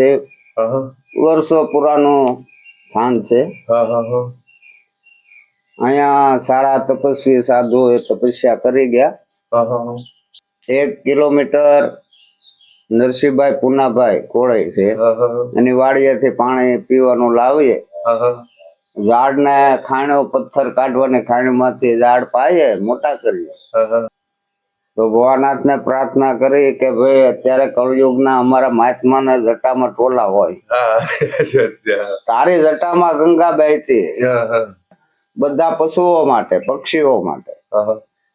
મહાદેવ વર્ષો પુરાનું સ્થાન છે. અહીંયા સારા તપસ્વી સાધુએ તપસ્યા કરી ગયા. એક કિલોમીટર નરસિંહભાઈ પુનાભાઈ કોળે છે. એની વાડીએથી પાણી પીવાનું લાવીએ. ઝાડને ખાણો પથ્થર કાઢવાની ખાણીમાંથી ઝાડ પાઈએ મોટા કરીએ. તો ભોળાનાથને પ્રાર્થના કરી કે ભાઈ અત્યારે કળયુગના અમારા મહાત્માના જટામાં ટોલા હોય. તારી જટામાં ગંગા બહેતી બધા પશુઓ માટે પક્ષીઓ માટે.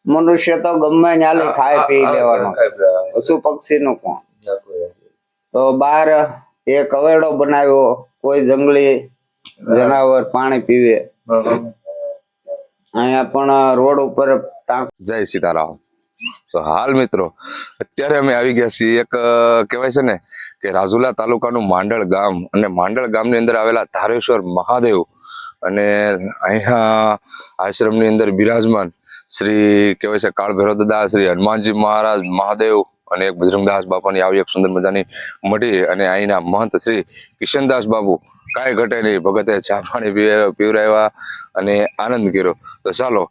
મનુષ્ય તો ગમે ન્યાલી ખાય પી લેવાનો પશુ પક્ષી નું કોણ? તો બાર એ કવેડો બનાવ્યો કોઈ જંગલી જનાવર પાણી પીવે. અહીંયા પણ રોડ ઉપર જય સીતારામ. તો હાલ મિત્રો, અત્યારે અમે આવી ગયા છીએ એક કહેવાય છે ને કે રાજુલા તાલુકાનું માંડળ ગામ અને માંડળ ગામની અંદર આવેલા ધારેશ્વર મહાદેવ અને અહીંયા આશ્રમની અંદર બિરાજમાન શ્રી, કહેવાય છે કાળ ભૈરવ શ્રી હનુમાનજી મહારાજ, મહાદેવ અને એક બજરંગદાસ બાપાની આવી એક સુંદર મજાની મઢી અને અહીંના મહંત શ્રી કિશનદાસ બાબુ કાંઈ ઘટે નહીં. ભગતે ચા પાણી પીવરાવ્યા અને આનંદ કર્યો. તો ચાલો,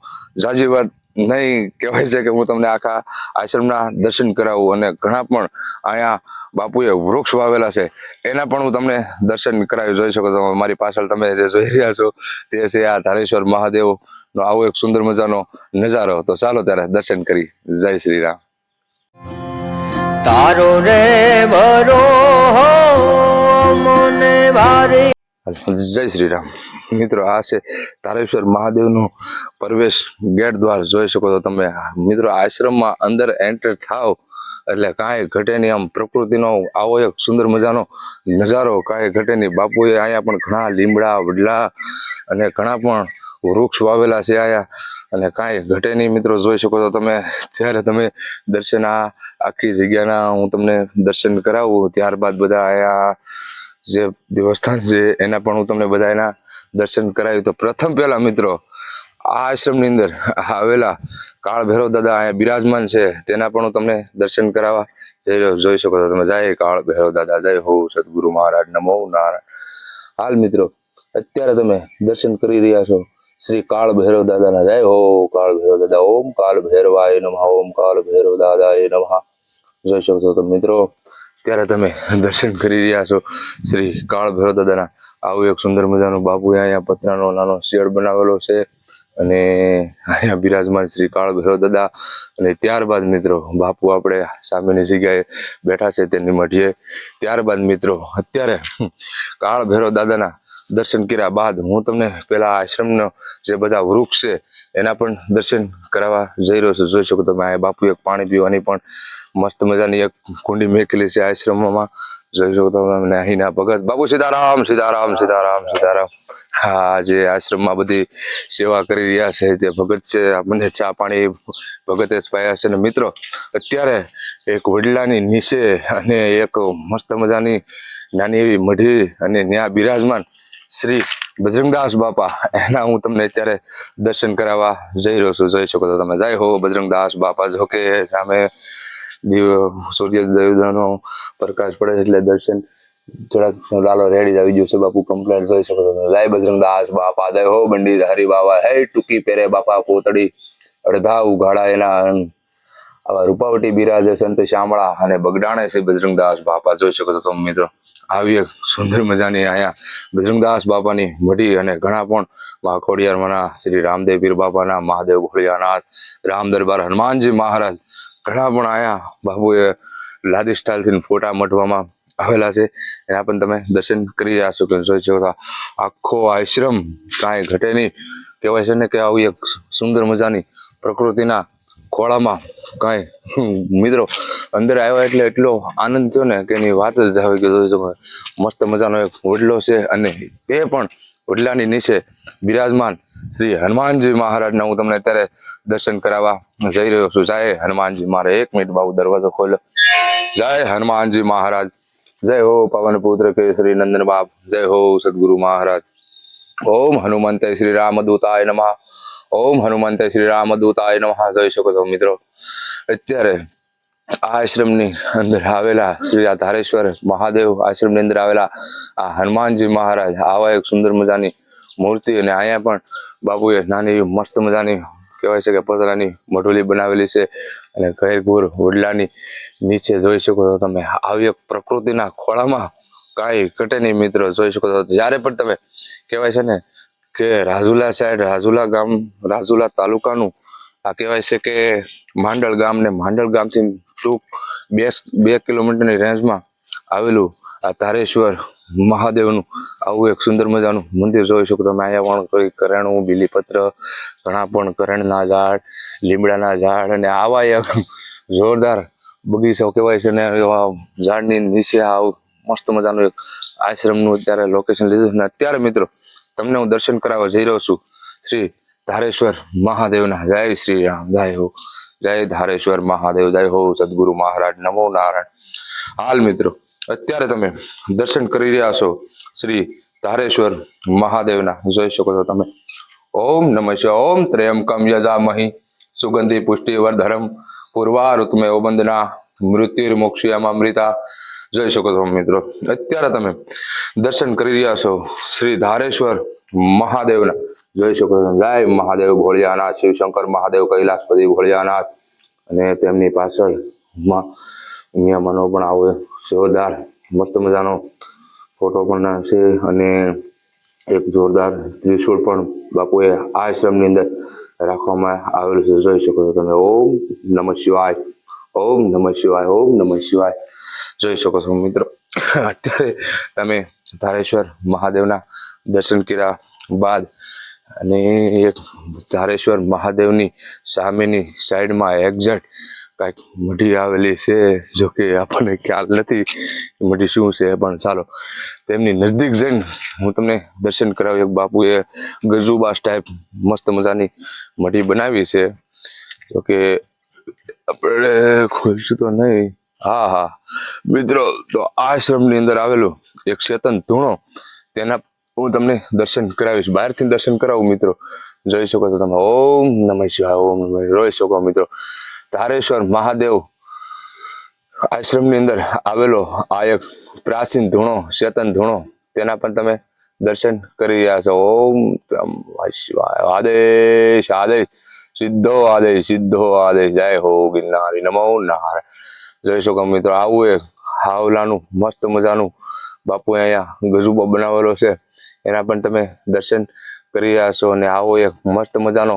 જાજી વાત નહીં કહેવાય છે કે હું તમને આખા આશ્રમના દર્શન કરાવું અને ઘણા પણ અહીંયા બાપુએ વૃક્ષ વાવેલા છે. એના પણ હું તમને દર્શન કરાવી જોઈ શકો છો. મારી પાછળ તમે જે જોઈ રહ્યા છો તે છે આ ધારેશ્વર મહાદેવ નો આવો એક સુંદર મજાનો નજારો. તો ચાલો ત્યારે દર્શન કરી. જય શ્રી રામ. તારો રે બરો મને ભારી જય શ્રી રામ મિત્રો, આ છે તારેશ્વર મહાદેવનો પ્રવેશ ગેટ દ્વાર. જોઈ શકો છો તમે. મિત્રો, આશ્રમમાં અંદર એન્ટર થાવ એટલે કાંઈ ઘટે નહીં. આમ પ્રકૃતિનો આવો એક સુંદર મજાનો નજારો કાંઈ ઘટે નહીં. બાપુએ અહીંયા પણ ઘણા લીમડા, વડલા અને ઘણા પણ વૃક્ષ વાવેલા છે અહીંયા અને કાંઈ ઘટે નહીં. મિત્રો, જોઈ શકો છો તમે. જ્યારે તમે દર્શન આખી જગ્યાના હું તમને દર્શન કરાવું, ત્યારબાદ બધા અહીંયા જે દેવસ્થાન છે, એના પણ હું તમને બધા એના દર્શન કરાવ્યું તો પ્રથમ પહેલા મિત્રો, આ આશ્રમની અંદર આવેલા કાળ ભૈરવ દાદા અહીંયા બિરાજમાન છે, તેના પણ હું તમને દર્શન કરાવવા જઈ રહ્યો, જોઈ શકો છો તમે. જય કાળ ભૈરવ દાદા, જય હો સદગુરુ મહારાજ, નમો નારાયણ. હાલ મિત્રો, અત્યારે તમે દર્શન કરી રહ્યા છો શ્રી કાળ ભૈરવ દાદાના. જય હો કાળ ભૈરવ દાદા, ઓમ કાળ ભૈરવાય નમઃ, ઓમ કાળ ભૈરવ દાદાય નમઃ. જોઈ શકો છો મિત્રો ત્યારે તમે દર્શન કરી રહ્યા છો શ્રી કાળ ભૈરવ દાદાના. આવું એક સુંદર મજાનું બાપુએ અહીંયા પતરાનો નાનો શેડ બનાવેલો છે અને અહીંયા બિરાજમાન શ્રી કાળ ભૈરવ દાદા. અને ત્યારબાદ મિત્રો, બાપુ આપણે સામેની જગ્યાએ બેઠા છે તેની મઢીએ. ત્યારબાદ મિત્રો, અત્યારે કાળ ભૈરવ દાદાના દર્શન કર્યા બાદ હું તમને પેલા આશ્રમનો જે બધા વૃક્ષ છે એના પણ દર્શન કરાવવા જઈ રહ્યો છું. જોઈ શકો તમે, આ બાપુ એક પાણી પીવાની પણ મસ્ત મજાની એક કુંડી મેકેલી છે આશ્રમમાં. જોઈ શકો તમે અહીંના ભગત. બાપુ સીતારામ સીતારામ સીતારામ સીતારામ. હા, જે આશ્રમમાં બધી સેવા કરી રહ્યા છે, તે ભગત છે. આપણને ચા પાણી ભગતે જ પાયા છે. અને મિત્રો, અત્યારે એક વડલાની નીચે અને એક મસ્ત મજાની નાની એવી મઢી અને ત્યાં બિરાજમાન શ્રી બજરંગદાસ બાપા, એના હું તમને અત્યારે દર્શન કરાવવા જઈ રહ્યો છું. જોઈ શકો છો તમે. જય હો બજરંગદાસ બાપા. જો કે સામે સૂર્યોદયનો પ્રકાશ પડે એટલે દર્શન થોડાક લાલો રેડી જ આવી ગયો છે બાપુ કમ્પ્લેટ જોઈ શકો છો જય બજરંગદાસ બાપા. જય હો બંડી હરી બાબા હે ટૂંકી પહેરે બાપા પોતડી અડધા ઉઘાડા એના આવા રૂપાવટી બિરાજે સંત શામળા અને બગડાણે છે બજરંગદાસ બાપા. જોઈ શકો છો તમે મિત્રો, આવી એક સુંદર મજાની અહીંયા બજરંગદાસ બાપાની મઢી અને ઘણા પણ મા ખોડિયારમાંના શ્રી રામદેવ પીર બાપાના, મહાદેવ ખોડિયાનાથ રામ દરબાર, હનુમાનજી મહારાજ, ઘણા પણ અહીંયા બાપુએ લાદી સ્ટાઇલથી ફોટા મઢવામાં આવેલા છે. એના પણ તમે દર્શન કરી રહ્યા છો જોઈ શકો આખો આશ્રમ કાંઈ ઘટે નહીં. કહેવાય છે ને કે આવી એક સુંદર મજાની પ્રકૃતિના ખોળામાં કાંઈ મિત્રો, અંદર આવ્યો એટલે એટલો આનંદ થયો ને કે એની વાત જ આવી ગયો મસ્ત મજાનો એક વડલો છે અને તે પણ વડલાની નીચે બિરાજમાન શ્રી હનુમાનજી મહારાજના. હું તમને અત્યારે દર્શન કરાવવા જઈ રહ્યો છું. જય હનુમાનજી મારે. એક મિનિટ બાબુ દરવાજો ખોલ્યો જય હનુમાનજી મહારાજ. જય હો પવન પુત્ર શ્રી નંદન બાપ. જય હો સદગુરુ મહારાજ. ઓમ હનુમંત શ્રી રામદૂતાય નમઃ. ઓમ હનુમંતે શ્રી રામદૂતાય નમઃ. જોઈ શકો છો મિત્રો. અત્યારે આશ્રમની અંદર આવેલા શ્રી ધારેશ્વર મહાદેવ આશ્રમની અંદર આવેલા આ હનુમાનજી મહારાજ, આવા એક સુંદર મજાની મૂર્તિ અને અહીંયા પણ બાપુએ નાની મસ્ત મજાની કહેવાય છે કે પતરાની મઢોલી બનાવેલી છે અને ઘેરઘોર વડલાની નીચે જોઈ શકો છો તમે. આવી પ્રકૃતિના ખોળામાં કાંઈ ઘટે નહીં મિત્રો. જોઈ શકો છો. જ્યારે પણ તમે કહેવાય છે ને કે રાજુલા સાઈડ રાજુલા ગામ, રાજુલા તાલુકાનું, આ કહેવાય છે કે માંડળ ગામ ને માંડળ ગામથી ટૂંક બે બે કિલોમીટરની રેન્જમાં આવેલું આ તારેશ્વર મહાદેવનું આવું એક સુંદર મજાનું મંદિર જોઈ શકો તમે અહીંયા પણ કોઈ કરેણું, બીલીપત્ર, ઘણા પણ કરણના ઝાડ, લીમડાના ઝાડ અને આવા એક જોરદાર બગીચો કહેવાય છે ને એવા ઝાડની નીચે આવું મસ્ત મજાનું એક આશ્રમનું અત્યારે લોકેશન લીધું. અને અત્યારે મિત્રો તમને હું દર્શન કરાવવા જઈ રહ્યો છું. શ્રી ધારેશ્વર મહાદેવના જય શ્રી રામ, જય હો. જય ધારેશ્વર મહાદેવ, જય હો સદગુરુ મહારાજ, નમો નારાયણ. હાલ મિત્રો, અત્યારે તમે દર્શન કરી રહ્યા છો શ્રી ધારેશ્વર મહાદેવના. જોઈ શકો છો તમે. ઓમ નમઃ શિવાય. ઓમ ત્રયંકમ યજામહી. સુગંધિ પુષ્ટિ વર્ધરમ ઓબંદના વંદના મૃત્યુર્મોક્ષયામૃતા જોઈ શકો છો મિત્રો. અત્યારે તમે દર્શન કરી રહ્યા છો શ્રી ધારેશ્વર મહાદેવના. જોઈ શકો છો. જય મહાદેવ ભોળિયાનાથ, શિવશંકર મહાદેવ, કૈલાસપતિ ભોળિયાનાથ. અને તેમની પાછળ અહીંયા મનો પણ આવે જોરદાર, મસ્ત મજાનો ફોટો પણ છે અને એક જોરદાર ત્રિશુળ પણ બાપુએ આશ્રમની અંદર રાખવામાં આવેલું છે. જોઈ શકો છો તમે. ઓમ નમઃ શિવાય. ઓમ નમઃ શિવાય. ઓમ નમઃ શિવાય. જોઈ શકો છો મિત્રો. અત્યારે તમે ધારેશ્વર મહાદેવના દર્શન કર્યા બાદ અને એક ધારેશ્વર મહાદેવની સામેની સાઈડમાં એક્ઝેક્ટ કાંઈક મઢી આવેલી છે, જો કે આપણને ખ્યાલ નથી મઢી શું છે, પણ ચાલો. તેમની નજદીક જઈને હું તમને દર્શન કરાવી. એક બાપુએ ગજુબાસ ટાઈપ મસ્ત મજાની મઢી બનાવી છે. જો કે આપણે ખોલશું તો નહીં. હા હા. મિત્રો, તો આશ્રમની અંદર આવેલું એક ચેતન ધૂણો, તેના હું તમને દર્શન કરાવીશ. બહારથી દર્શન કરાવું, મિત્રો. જોઈ શકો તો તમે. ઓમ નમઃ શિવાય, ઓમ નમઃ. જોઈ શકો, મિત્રો. ધારેશ્વર મહાદેવ આશ્રમની અંદર આવેલો આ એક પ્રાચીન ધૂણો ચેતન ધૂણો, તેના પણ તમે દર્શન કરી રહ્યા છો. ઓમ શિવાય. આદેશ આદેશ. સિદ્ધો આદેશ સિદ્ધો આદેશ. જય હો ગિરનારી. નમો નારાયણ જોઈ શકો મિત્રો, આવું એક હાવલાનું, મસ્ત મજાનું બાપુએ અહીંયા ગજુબો બનાવેલો છે. એના પણ તમે દર્શન કરી રહ્યા છો અને આવો એક મસ્ત મજાનો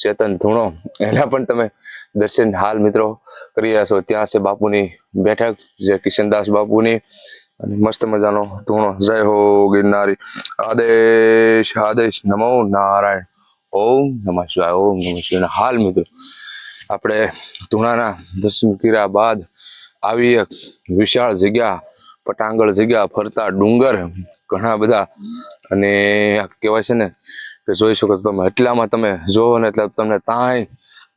ચેતન ધૂણો, એના પણ તમે દર્શન હાલ મિત્રો કરી રહ્યા છો. ત્યાં છે બાપુની બેઠક, જે કિશનદાસ બાપુની, અને મસ્ત મજાનો ધૂણો. જય હો ગિરનારી. આદેશ આદેશ, નમો નારાયણ. ઓમ નમઃ શિવાય, ઓમ નમઃ શિવાય. હાલ મિત્રો આપણે ધૂણાના દર્શન કર્યા બાદ આવી એક વિશાળ જગ્યા પટાંગળ જગ્યા ફરતા ડુંગર ઘણા બધા. અને કહેવાય છે ને કે જોઈ શકો છો તમે, એટલામાં તમે જોવો ને એટલે તમને તાંય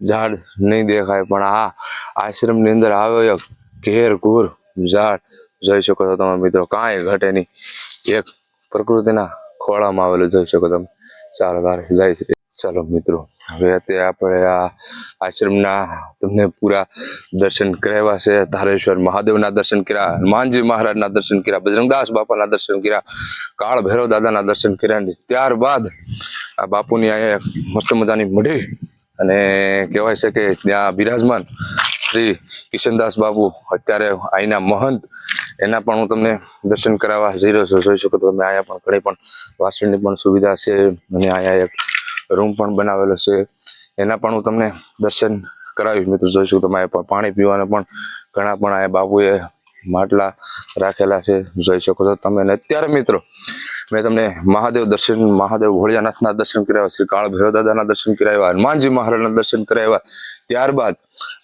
ઝાડ નહીં દેખાય. પણ આ આશ્રમની અંદર આવ્યો એક ઘેર ઘૂર ઝાડ. જોઈ શકો છો તમે મિત્રો, કાંઈ ઘટે નહીં. એક પ્રકૃતિના ખોળામાં આવેલું જોઈ શકો તમે. ચાલો તારે જાય છે ચાલો મિત્રો. હવે અત્યારે આપણે આ આશ્રમના તમને પૂરા દર્શન કરાવ્યા છે. ધારેશ્વર મહાદેવના દર્શન કર્યા, હનુમાનજી મહારાજના દર્શન કર્યા, બજરંગદાસ બાપાના દર્શન કર્યા, કાળ ભૈરવ દાદાના દર્શન કર્યા અને ત્યારબાદ આ બાપુની અહીંયા મસ્ત મજાની મઢી અને કહેવાય છે કે ત્યાં બિરાજમાન શ્રી કિશનદાસ બાપુ અત્યારે અહીંના મહંત. એના પણ હું તમને દર્શન કરાવવા જઈ રહ્યો છું. જોઈ શકો તો તમે, અહીંયા પણ ઘણી પણ વાસણની પણ સુવિધા છે અને અહીંયા એક રૂમ પણ બનાવેલો છે. એના પણ હું તમને દર્શન કરાવીશ મિત્રો. જોઈશું તમારે પાણી પીવાના પણ ઘણા પણ અહીંયા બાપુએ માટલા રાખેલા છે. જોઈ શકો છો તમે. અને અત્યારે મિત્રો, મેં તમને મહાદેવ દર્શન, મહાદેવ ભોળિયાનાથના દર્શન કરાવ્યા, શ્રી કાળ ભૈરવ દાદાના દર્શન કરાવ્યા, હનુમાનજી મહારાજના દર્શન કરાવ્યા. ત્યારબાદ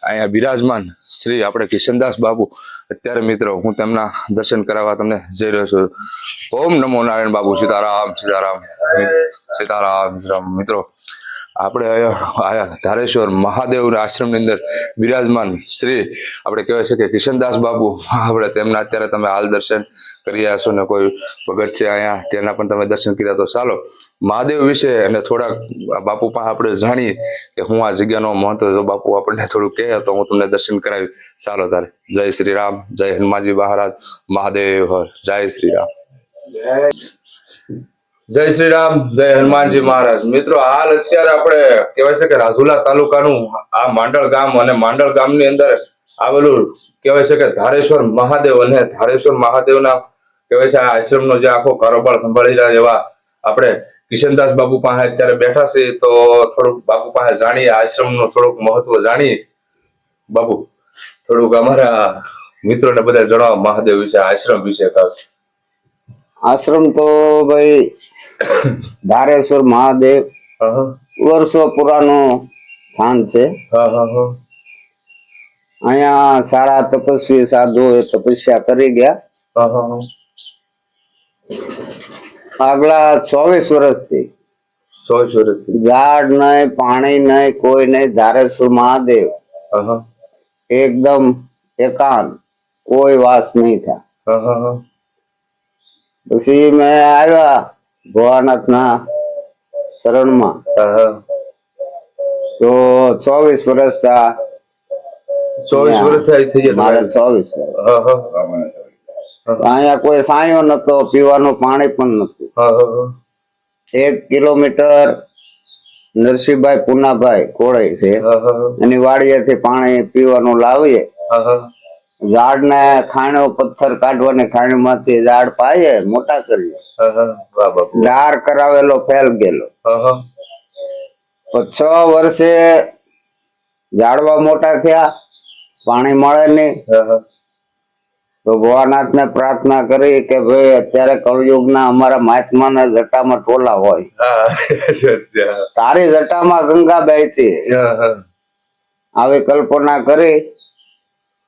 અહીંયા બિરાજમાન શ્રી આપણે કિશનદાસ બાપુ. અત્યારે મિત્રો, હું તેમના દર્શન કરાવવા તમને જઈ રહ્યો છું. ઓમ નમો નારાયણ બાપુ સીતારામ સીતારામ. સીતારામ મિત્રો. આપણે આયા ધારેશ્વર મહાદેવના આશ્રમની અંદર બિરાજમાન શ્રી, આપણે કહેવાય છે કે કિશનદાસ બાપુ. આપણે તેમના અત્યારે તમે હાલ દર્શન કરી રહ્યા છો ને કોઈ ભગત છે અહીંયા તેના પણ તમે દર્શન કર્યા. તો ચાલો, મહાદેવ વિશે અને થોડાક બાપુ પાસે આપણે જાણીએ કે હું આ જગ્યાનો મહત્વ જો બાપુ આપણને થોડું કહે તો હું તમને દર્શન કરાવી ચાલો તારે. જય શ્રી રામ જય હનુમાનજી મહારાજ. મહાદેવ જય શ્રી રામ જય શ્રી રામ જય હનુમાનજી મહારાજ. મિત્રો, હાલ અત્યારે આપણે કહેવાય છે કે રાજુલા તાલુકાનું આ માંડળ ગામ અને માંડળ ગામની અંદર આવેલું કહેવાય છે કે ધારેશ્વર મહાદેવ અને ધારેશ્વર મહાદેવના કહેવાય છે આ આશ્રમનો જે આખો કારોબાર સંભાળી રહ્યા એવા આપણે કિશનદાસ બાપુ પાસે અત્યારે બેઠા છે. તો થોડુંક બાપુ પાસે જાણીએ આશ્રમનું થોડુંક મહત્વ જાણીએ. બાપુ થોડુંક અમારા મિત્રોને બધા જણાવો મહાદેવ વિશે, આશ્રમ વિશે ખાસ. આશ્રમ તો ભાઈ ધારેશ્વર મહાદેવ વર્ષો પુરાનું સ્થાન છે. અહીંયા સારા તપસ્વી સાધુઓ તપસ્યા કરી ગયા. આગલા ચોવીસ વર્ષથી ઝાડ નહીં પાણી નહીં કોઈ નહીં ધારેશ્વર મહાદેવ એકદમ એકાંત કોઈ વાસ નહીં થાય. પછી મેં આવ્યા ભોળાનાથના શરણમાં. તો ચોવીસ વર્ષ થયા. ચોવીસ વર્ષ થાય થઈ ગયા મારે ચોવીસ વર્ષ. અહીંયા કોઈ સાયો નતો પીવાનું પાણી પણ નતું. એક કિલોમીટર નરસિંહભાઈ પુનાભાઈ કોળાઈ છે. એની વાડીએથી પાણી પીવાનું લાવીએ. ઝાડ ને ઝાડને ખાણો પથ્થર કાઢવાની ખાણીમાંથી ઝાડ પાઈએ મોટા કરીએ. ડાર કરાવેલો ફેલ ગયેલો. છ વર્ષે ઝાડવા મોટા થયા પાણી મળે નહીં. તો ભોળાનાથ ને પ્રાર્થના કરી કે ભાઈ અત્યારે કળયુગના અમારા મહાત્માના જટામાં ટોલા હોય. તારી જટામાં ગંગા હા આવી કલ્પના કરી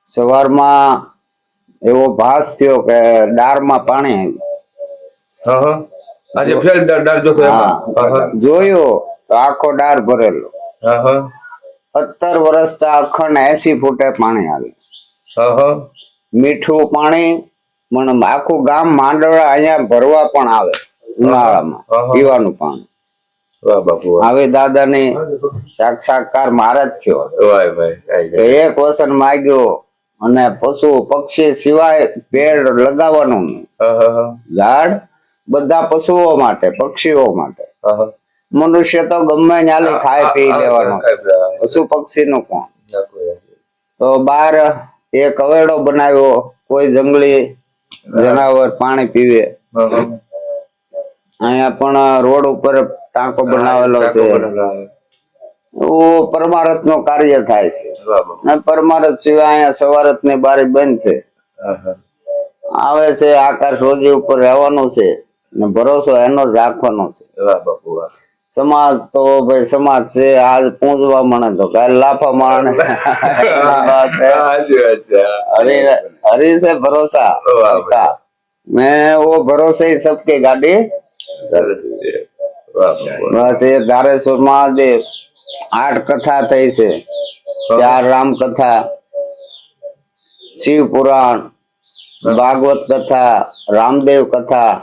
સવારમાં એવો ભાસ થયો કે ડારમાં પાણી આવ્યું. આજે ફેર ડાર ડાર જોતો એમાં. હા. હા જોયું તો આખો ડાર ભરેલો. હા હા. સત્તર વર્ષ તો અખંડ એસી ફૂટે પાણી આવે હા હા. મીઠું પાણી પણ આખું ગામ માંડવડા અહીંયા ભરવા પણ આવે ઉનાળામાં. પીવાનું પાણી. હવે દાદા ને સાક્ષાત્કાર મારે જ થયો. એક વસન માગ્યો અને પશુ પક્ષી સિવાય પેડ લગાવવાનું નહીં. ઝાડ બધા પશુઓ માટે પક્ષીઓ માટે. મનુષ્ય તો ગમે ન્યાલે ખાઈ પી લેવાનો. પશુ પક્ષી નું કોણ તો બાર એક કવેડો બનાવ્યો કોઈ જંગલી જનાવર પાણી પીવે. અહીંયા પણ રોડ ઉપર ટાંકો બનાવેલો છે. એવું પરમારથનું કાર્ય થાય છે. પરમારથ સિવાય અહીંયા સવારતની બારી બંધ છે. આવે છે આકાશ રોજી ઉપર રહેવાનું છે. ને ભરોસો એનો જ રાખવાનો છે. સમાજ તો ભાઈ સમાજ છે આજ પૂંજવા માણે તો કાલ લાફા માણે હરી છે ભરોસા. મેં વો ભરોસે સબકે ગાડી. બસ એ ધારેશ્વર મહાદેવ આઠ કથા થઈ છે. ચાર રામ કથા શિવ પુરાણ ભાગવત કથા રામદેવ કથા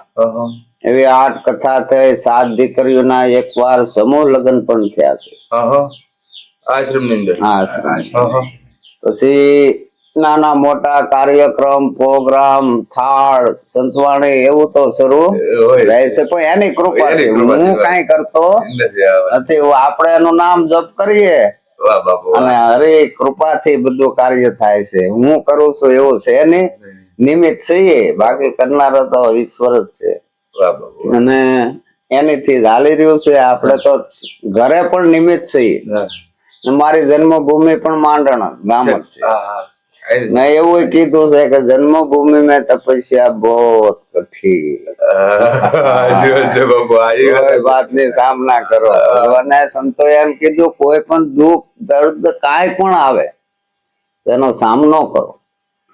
એવી આઠ કથા થઈ. સાત દીકરીઓના એક વાર સમૂહ લગ્ન પણ થયા છે. આશ્રમ અંદર. હા પછી નાના મોટા કાર્યક્રમ પ્રોગ્રામ થાળ સંતવાણી એવું તો શરૂ રહે છે. પણ એની કૃપા હું કઈ કરતો નથી. આપણે એનું નામ જપ કરીએ. અને હરે કૃપાથી બધું કાર્ય થાય છે. હું કરું છું એવું છે નહીં નિમિત છીએ. બાકી કરનારો તો ઈશ્વર જ છે. અને એનીથી ચાલી રહ્યું છે. આપણે તો ઘરે પણ નિમિત છીએ. મારી જન્મભૂમિ પણ માંડણ ગામ જ છે. મેં એવું કીધું છે કે જન્મભૂમિ મેં તપસ્યા બહુ કઠી વાતની સામના કરો. અને સંતો એમ કીધું કોઈ પણ દુઃખ દર્દ કાંઈ પણ આવે તેનો સામનો કરો.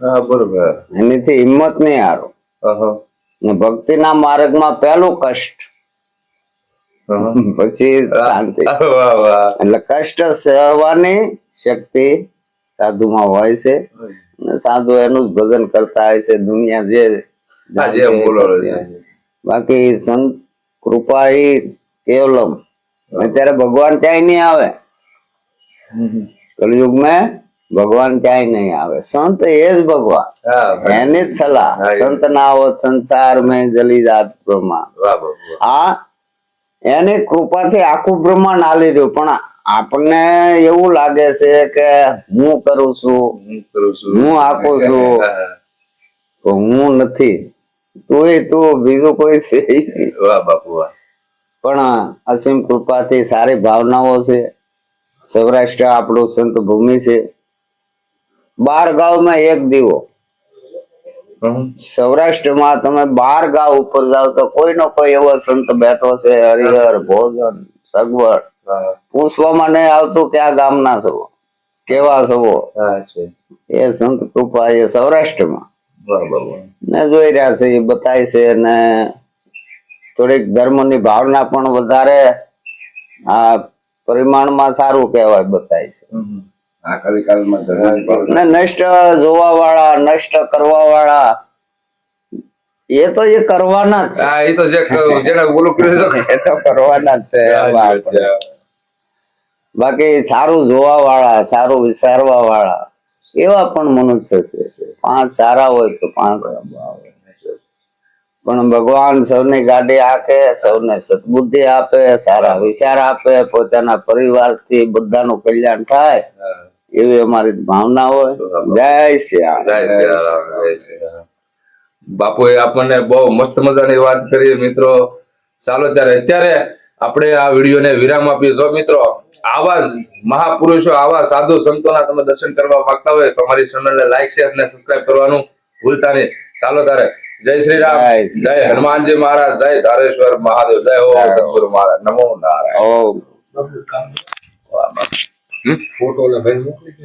હા બરોબર. એનીથી હિંમત નહીં હારો. ને ભક્તિના માર્ગમાં પહેલું કષ્ટ. પછી શાંતિ. એટલે કષ્ટ સહવાની શક્તિ સાધુમાં હોય છે. સાધુ એનું જ ભજન કરતા હોય છે દુનિયા જે બાકી સંત કૃપા એ કેવલમ અત્યારે ભગવાન ક્યાંય નહીં આવે. કલયુગ में ભગવાન ક્યાંય નહીં આવે. સંત એ જ ભગવાન. હા એની જ સલાહ. સંત ના હોત સંસાર મેં જલી જાત બ્રહ્મા. આ એની કૃપાથી આખું બ્રહ્માંડ હાલી રહ્યું. પણ આપણને એવું લાગે છે કે હું કરું છું. હું આખું છું. તો હું નથી. તુંય તું બીજું કોઈ છે. વાહ બાપુ પણ અસીમ કૃપાથી સારી ભાવનાઓ છે. સૌરાષ્ટ્ર આપણું સંત ભૂમિ છે. બાર ગામમાં એક દીવો. સૌરાષ્ટ્રમાં તમે બાર ગાંવ ઉપર જાઓ તો કોઈનો કોઈ એવો સંત બેઠો છે હરિહર ભોજન સગવડ. પૂછવામાં નહીં આવતું કે આ ગામના છો કેવા છો. એ સંત કૃપા એ સૌરાષ્ટ્રમાં. ને જોઈ રહ્યા છે એ બતાય છે ને થોડીક ધર્મની ભાવના પણ વધારે આ પરિમાણમાં સારું કહેવાય બતાય છે. આ કલી કાલમાં ધર્મની નષ્ટ જોવા વાળા નષ્ટ કરવા વાળા એ તો એ કરવાના જ. હા એ તો જે જેને બોલું કર્યું એ તો કરવાના જ છે બાકી સારું જોવા વાળા સારું વિચારવા વાળા એવા પણ મનુષ્ય છે. પાંચ સારા હોય તો પાંચ. પણ ભગવાન સૌની ગાડી આપે સૌને સદબુદ્ધિ આપે સારા વિચાર આપે પોતાના પરિવારથી બધાનું કલ્યાણ થાય. એવી અમારી ભાવના હોય. જય શ્રી રામ. જય શ્રી રામ, જય શ્રી રામ. બાપુએ આપણને બહુ મસ્ત મજાની વાત કરી મિત્રો. ચાલો ત્યારે અત્યારે આપણે આ વિડીયોને વિરામ આપીએ. જો મિત્રો આવા મહાપુરુષો આવા સાધુ સંતોના તમે દર્શન કરવા માંગતા હોય તો અમારી ચેનલને લાઈક શેર અને સબસ્ક્રાઇબ કરવાનું ભૂલતા નહીં. ચાલો તારે જય શ્રી રામ. જય હનુમાનજી મહારાજ જય ધારેશ્વર મહાદેવ જય હો સદગુરુ મહારાજ. નમો નારાયણ. ઓમ ફોટો ને ભાઈ મોકલી